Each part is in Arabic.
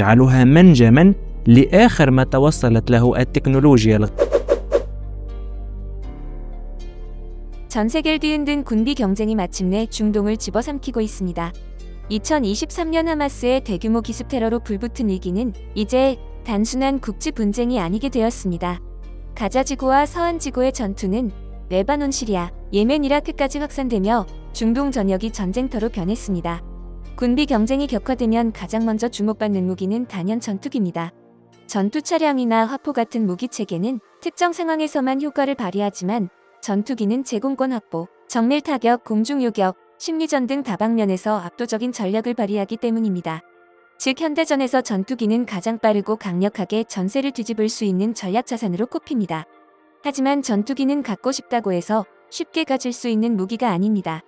يجعلها منجما لآخر ما توصلت له التكنولوجيا 전 세계를 뒤흔든 군비 경쟁이 마침내 중동을 집어삼키고 있습니다. 2023년 하마스의 대규모 기습 테러로 불붙은 위기는 이제 단순한 국지 분쟁이 아니게 되었습니다. 가자 지구와 서한 지구의 전투는 레바논, 시리아, 예멘, 이라크까지 확산되며 중동 전역이 전쟁터로 변했습니다. 군비 경쟁이 격화되면 가장 먼저 주목받는 무기는 단연 전투기입니다. 전투 차량이나 화포 같은 무기 체계는 특정 상황에서만 효과를 발휘하지만 전투기는 제공권 확보, 정밀 타격, 공중 요격, 심리전 등 다방면에서 압도적인 전력을 발휘하기 때문입니다. 즉 현대전에서 전투기는 가장 빠르고 강력하게 전세를 뒤집을 수 있는 전략 자산으로 꼽힙니다. 하지만 전투기는 갖고 싶다고 해서 쉽게 가질 수 있는 무기가 아닙니다.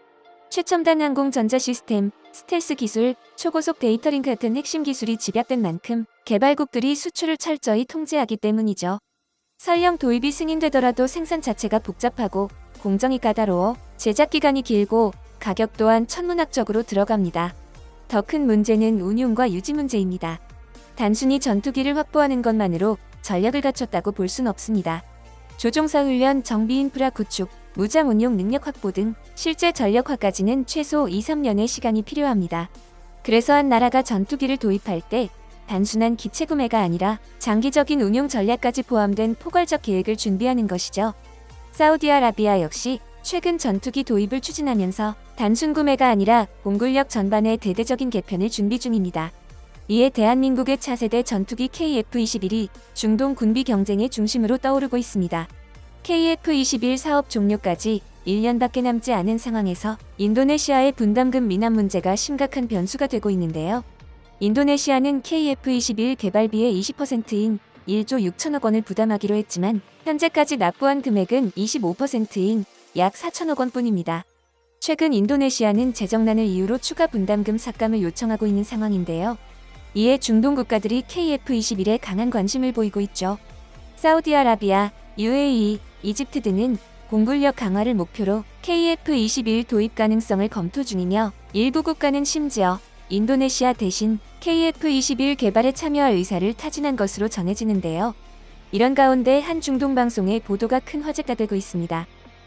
최첨단 항공 전자 시스템, 스텔스 기술, 초고속 데이터 링크 같은 핵심 기술이 집약된 만큼 개발국들이 수출을 철저히 통제하기 때문이죠. 설령 도입이 승인되더라도 생산 자체가 복잡하고 공정이 까다로워 제작 기간이 길고 가격 또한 천문학적으로 들어갑니다. 더 큰 문제는 운용과 유지 문제입니다. 단순히 전투기를 확보하는 것만으로 전력을 갖췄다고 볼 순 없습니다. 조종사 훈련, 정비 인프라 구축, 무장 운용 능력 확보 등 실제 전력화까지는 최소 2, 3년의 시간이 필요합니다. 그래서 한 나라가 전투기를 도입할 때 단순한 기체 구매가 아니라 장기적인 운용 전략까지 포함된 포괄적 계획을 준비하는 것이죠. 사우디아라비아 역시 최근 전투기 도입을 추진하면서 단순 구매가 아니라 공군력 전반의 대대적인 개편을 준비 중입니다. 이에 대한민국의 차세대 전투기 KF-21이 중동 군비 경쟁의 중심으로 떠오르고 있습니다. KF-21 사업 종료까지 1년밖에 남지 않은 상황에서 인도네시아의 분담금 미납 문제가 심각한 변수가 되고 있는데요. 인도네시아는 KF-21 개발비의 20%인 1조 6천억 원을 부담하기로 했지만 현재까지 납부한 금액은 25%인 약 4천억 원뿐입니다. 최근 인도네시아는 재정난을 이유로 추가 분담금 삭감을 요청하고 있는 상황인데요. 이에 중동 국가들이 KF-21에 강한 관심을 보이고 있죠. 사우디아라비아, UAE, 이집트 등은 공군력 강화를 목표로 KF-21 도입 가능성을 검토 중이며 일부 국가는 심지어 인도네시아 대신 KF-21 개발에 참여할 의사를 타진한 것으로 전해지는데요. 이런 가운데 한 중동 방송의 보도가 큰 화제가 되고 있습니다.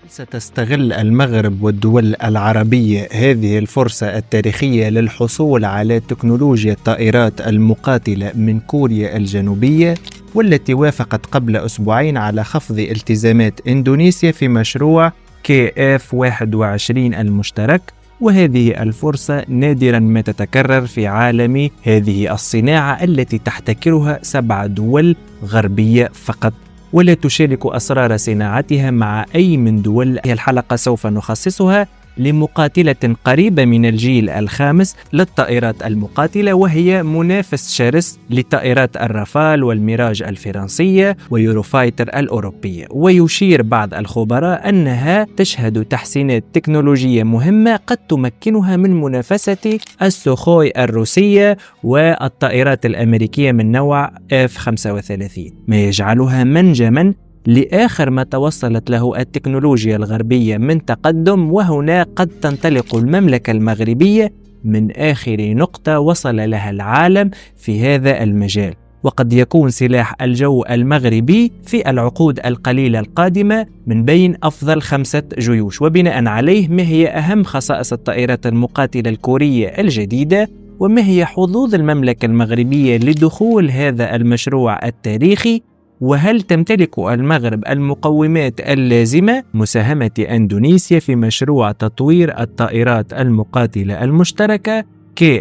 ستستغل المغرب والدول العربية هذه الفرصة التاريخية للحصول على تكنولوجيا الطائرات المقاتلة من كوريا الجنوبية والتي وافقت قبل أسبوعين على خفض التزامات إندونيسيا في مشروع كي إف 21 المشترك وهذه الفرصة نادرا ما تتكرر في عالم هذه الصناعة التي تحتكرها سبع دول غربية فقط. ولا تشارك أسرار صناعتها مع أي من دول. هذه الحلقة سوف نخصصها لمقاتلة قريبة من الجيل الخامس للطائرات المقاتلة وهي منافس شرس لطائرات الرافال والميراج الفرنسية ويوروفايتر الأوروبية. ويشير بعض الخبراء أنها تشهد تحسينات تكنولوجية مهمة قد تمكنها من منافسة السوخوي الروسية والطائرات الأمريكية من نوع F-35 ما يجعلها منجما لآخر ما توصلت له التكنولوجيا الغربية من تقدم وهنا قد تنطلق المملكة المغربية من آخر نقطة وصل لها العالم في هذا المجال. وقد يكون سلاح الجو المغربي في العقود القليلة القادمة من بين أفضل خمسة جيوش. وبناء عليه ما هي أهم خصائص الطائرات المقاتلة الكورية الجديدة؟ وما هي حظوظ المملكة المغربية لدخول هذا المشروع التاريخي؟ وهل تمتلك المغرب المقومات اللازمة مساهمة أندونيسيا في مشروع تطوير الطائرات المقاتلة المشتركة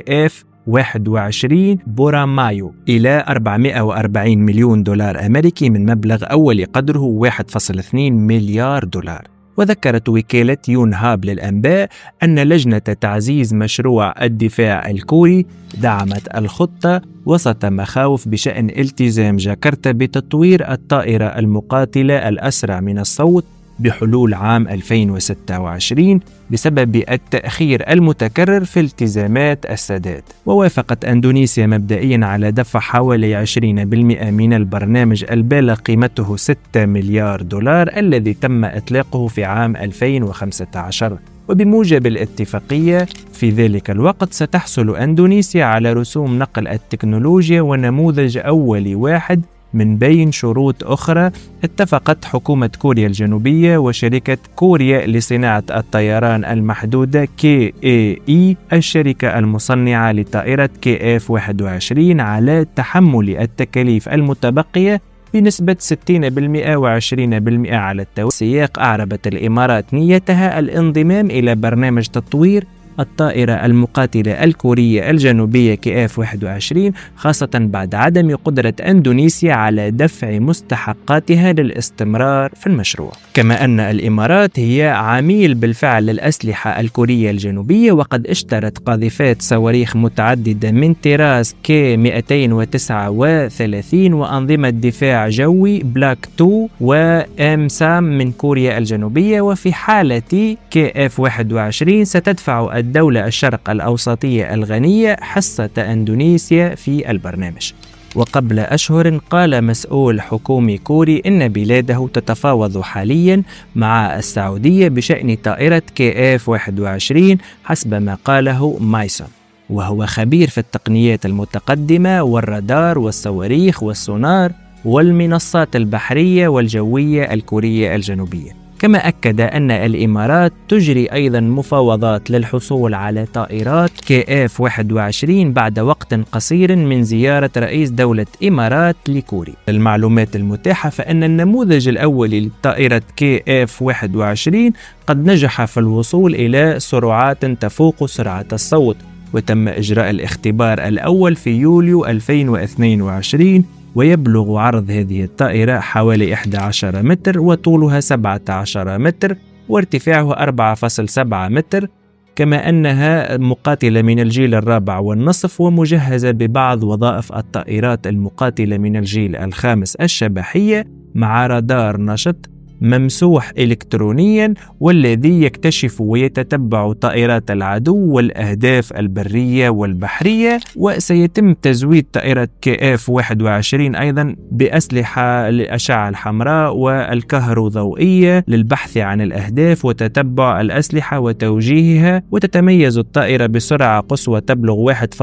إف 21 بورا مايو إلى 440 مليون دولار أمريكي من مبلغ أولي قدره 1.2 مليار دولار؟ وذكرت وكالة يون هاب للأنباء أن لجنة تعزيز مشروع الدفاع الكوري دعمت الخطة وسط مخاوف بشأن التزام جاكرتا بتطوير الطائرة المقاتلة الأسرع من الصوت بحلول عام 2026 بسبب التأخير المتكرر في التزامات السادات. ووافقت أندونيسيا مبدئيا على دفع حوالي 20% من البرنامج البالغ قيمته 6 مليار دولار الذي تم إطلاقه في عام 2015 وبموجب الاتفاقية في ذلك الوقت ستحصل أندونيسيا على رسوم نقل التكنولوجيا ونموذج أولي واحد من بين شروط أخرى اتفقت حكومة كوريا الجنوبية وشركة كوريا لصناعة الطيران المحدودة KAE الشركة المصنعة لطائرة KF-21 على تحمل التكاليف المتبقية بنسبة 60% و20% على التوالي سياق أعربت الإمارات نيتها الانضمام إلى برنامج تطوير الطائرة المقاتلة الكورية الجنوبية كي اف 21 خاصة بعد عدم قدرة إندونيسيا على دفع مستحقاتها للاستمرار في المشروع. كما أن الإمارات هي عميل بالفعل للأسلحة الكورية الجنوبية وقد اشترت قاذفات صواريخ متعددة من طراز كي 239 وأنظمة دفاع جوي بلاك 2 وام سام من كوريا الجنوبية وفي حالة كي اف 21 ستدفع الدولة الشرق الأوسطية الغنية حصة أندونيسيا في البرنامج. وقبل أشهر قال مسؤول حكومي كوري إن بلاده تتفاوض حاليا مع السعودية بشأن طائرة كي إف 21 حسب ما قاله مايسون. وهو خبير في التقنيات المتقدمة والرادار والصواريخ والسونار والمنصات البحرية والجوية الكورية الجنوبية. كما أكد أن الإمارات تجري أيضا مفاوضات للحصول على طائرات كي إف 21 بعد وقت قصير من زيارة رئيس دولة إمارات لكوري المعلومات المتاحة فإن النموذج الأولي للطائرة كي إف 21 قد نجح في الوصول إلى سرعات تفوق سرعة الصوت وتم إجراء الاختبار الأول في يوليو 2022 ويبلغ عرض هذه الطائرة حوالي 11 متر وطولها 17 متر وارتفاعها 4.7 متر كما أنها مقاتلة من الجيل الرابع والنصف ومجهزة ببعض وظائف الطائرات المقاتلة من الجيل الخامس الشبحية مع رادار نشط ممسوح إلكترونيا والذي يكتشف ويتتبع طائرات العدو والأهداف البرية والبحرية وسيتم تزويد طائرة كي إف 21 أيضا بأسلحة للأشعة الحمراء والكهروضوئية للبحث عن الأهداف وتتبع الأسلحة وتوجيهها وتتميز الطائرة بسرعة قصوى تبلغ 1.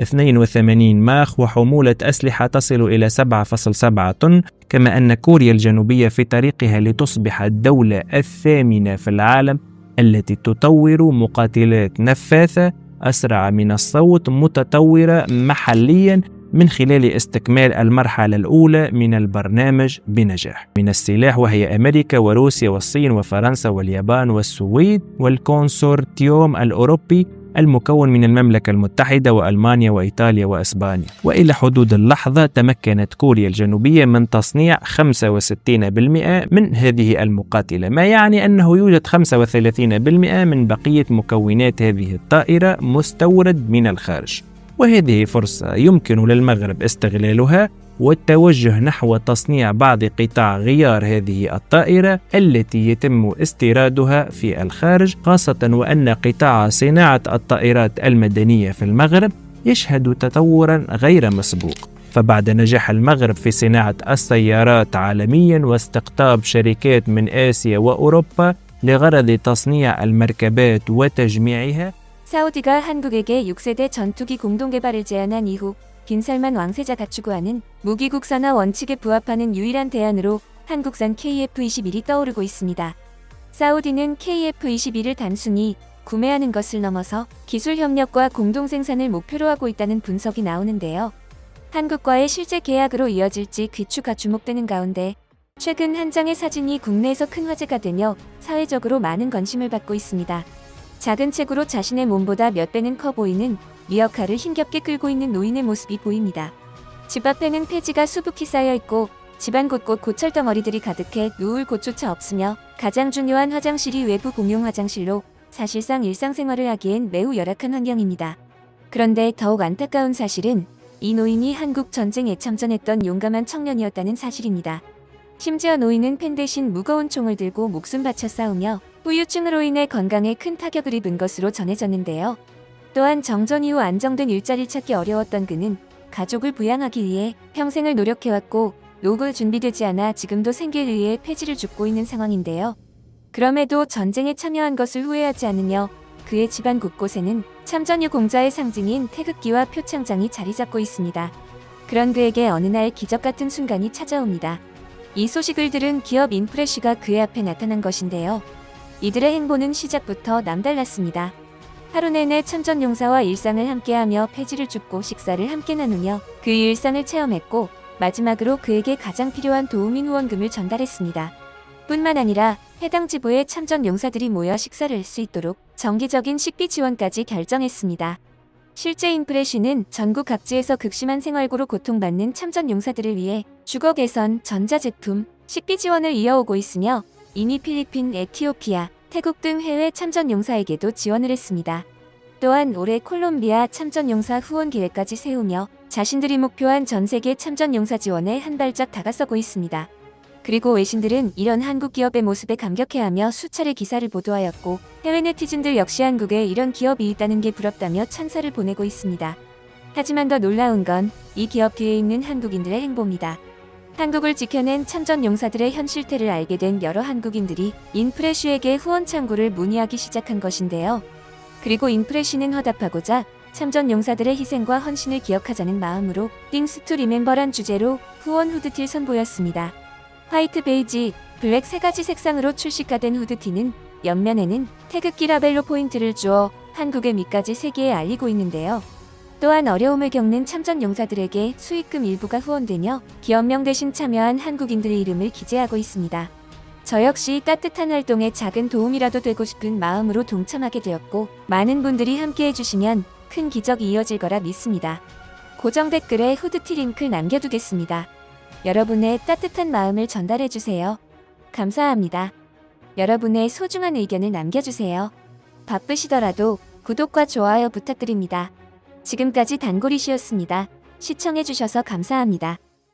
82 ماخ وحمولة أسلحة تصل إلى 7.7 طن كما أن كوريا الجنوبية في طريقها لتصبح الدولة الثامنة في العالم التي تطور مقاتلات نفاثة أسرع من الصوت متطورة محليا من خلال استكمال المرحلة الأولى من البرنامج بنجاح. من السلاح وهي أمريكا وروسيا والصين وفرنسا واليابان والسويد والكونسورتيوم الأوروبي المكون من المملكة المتحدة وألمانيا وإيطاليا وأسبانيا. وإلى حدود اللحظة تمكنت كوريا الجنوبية من تصنيع 65% من هذه المقاتلة ما يعني أنه يوجد 35% من بقية مكونات هذه الطائرة مستورد من الخارج. وهذه فرصة يمكن للمغرب استغلالها والتوجه نحو تصنيع بعض قطاع غيار هذه الطائرة التي يتم استيرادها في الخارج خاصة وأن قطاع صناعة الطائرات المدنية في المغرب يشهد تطورا غير مسبوق فبعد نجاح المغرب في صناعة السيارات عالميا واستقطاب شركات من آسيا وأوروبا لغرض تصنيع المركبات وتجميعها 사우디가 한국에게 6세대 전투기 공동 개발을 제안한 이후 빈살만 왕세자가 추구하는 무기 국산화 원칙에 부합하는 유일한 대안으로 한국산 KF-21이 떠오르고 있습니다. 사우디는 KF-21을 단순히 구매하는 것을 넘어서 기술 협력과 공동 생산을 목표로 하고 있다는 분석이 나오는데요. 한국과의 실제 계약으로 이어질지 귀추가 주목되는 가운데 최근 한 장의 사진이 국내에서 큰 화제가 되며 사회적으로 많은 관심을 받고 있습니다. 작은 체구로 자신의 몸보다 몇 배는 커 보이는 리어카를 힘겹게 끌고 있는 노인의 모습이 보입니다. 집 앞에는 폐지가 수북히 쌓여 있고 집안 곳곳 고철 덩어리들이 가득해 누울 곳조차 없으며 가장 중요한 화장실이 외부 공용 화장실로 사실상 일상생활을 하기엔 매우 열악한 환경입니다. 그런데 더욱 안타까운 사실은 이 노인이 한국 전쟁에 참전했던 용감한 청년이었다는 사실입니다. 심지어 노인은 펜 대신 무거운 총을 들고 목숨 바쳐 싸우며 후유증으로 인해 건강에 큰 타격을 입은 것으로 전해졌는데요. 또한 정전 이후 안정된 일자리를 찾기 어려웠던 그는 가족을 부양하기 위해 평생을 노력해왔고 노후 준비되지 않아 지금도 생계를 위해 폐지를 줍고 있는 상황인데요. 그럼에도 전쟁에 참여한 것을 후회하지 않으며 그의 집안 곳곳에는 참전유 공자의 상징인 태극기와 표창장이 자리 잡고 있습니다. 그런 그에게 어느 날 기적 같은 순간이 찾아옵니다. 이 소식을 들은 기업 인프레쉬가 그의 앞에 나타난 것인데요. 이들의 행보는 시작부터 남달랐습니다. 하루 내내 참전 용사와 일상을 함께하며 폐지를 줍고 식사를 함께 나누며 그 일상을 체험했고 마지막으로 그에게 가장 필요한 도우민 후원금을 전달했습니다. 뿐만 아니라 해당 지부의 참전 용사들이 모여 식사를 할 수 있도록 정기적인 식비 지원까지 결정했습니다. 실제 인프레쉬는 전국 각지에서 극심한 생활고로 고통받는 참전 용사들을 위해 주거 개선, 전자제품, 식비 지원을 이어오고 있으며 이미 필리핀, 에티오피아, 태국 등 해외 참전 용사에게도 지원을 했습니다. 또한 올해 콜롬비아 참전 용사 후원 계획까지 세우며 자신들이 목표한 전 세계 참전 용사 지원에 한 발짝 다가서고 있습니다. 그리고 외신들은 이런 한국 기업의 모습에 감격해하며 수차례 기사를 보도하였고 해외 네티즌들 역시 한국에 이런 기업이 있다는 게 부럽다며 찬사를 보내고 있습니다. 하지만 더 놀라운 건 이 기업 뒤에 있는 한국인들의 행보입니다. 한국을 지켜낸 참전 용사들의 현실태를 알게 된 여러 한국인들이 인프레쉬에게 후원 창구를 문의하기 시작한 것인데요. 그리고 인프레쉬는 화답하고자 참전 용사들의 희생과 헌신을 기억하자는 마음으로 띵스 투 리멤버란 주제로 후원 후드티를 선보였습니다. 화이트 베이지, 블랙 세 가지 색상으로 출시가 된 후드티는 옆면에는 태극기 라벨로 포인트를 주어 한국의 미까지 세계에 알리고 있는데요. 또한 어려움을 겪는 참전 용사들에게 수익금 일부가 후원되며 기업명 대신 참여한 한국인들의 이름을 기재하고 있습니다. 저 역시 따뜻한 활동에 작은 도움이라도 되고 싶은 마음으로 동참하게 되었고 많은 분들이 함께 해 주시면 큰 기적이 이어질 거라 믿습니다. 고정 댓글에 후드티 링크를 남겨두겠습니다. 여러분의 따뜻한 마음을 전달해 주세요. 감사합니다. 여러분의 소중한 의견을 남겨주세요. 바쁘시더라도 구독과 좋아요 부탁드립니다. 지금까지 단골이시였습니다. 시청해주셔서 감사합니다.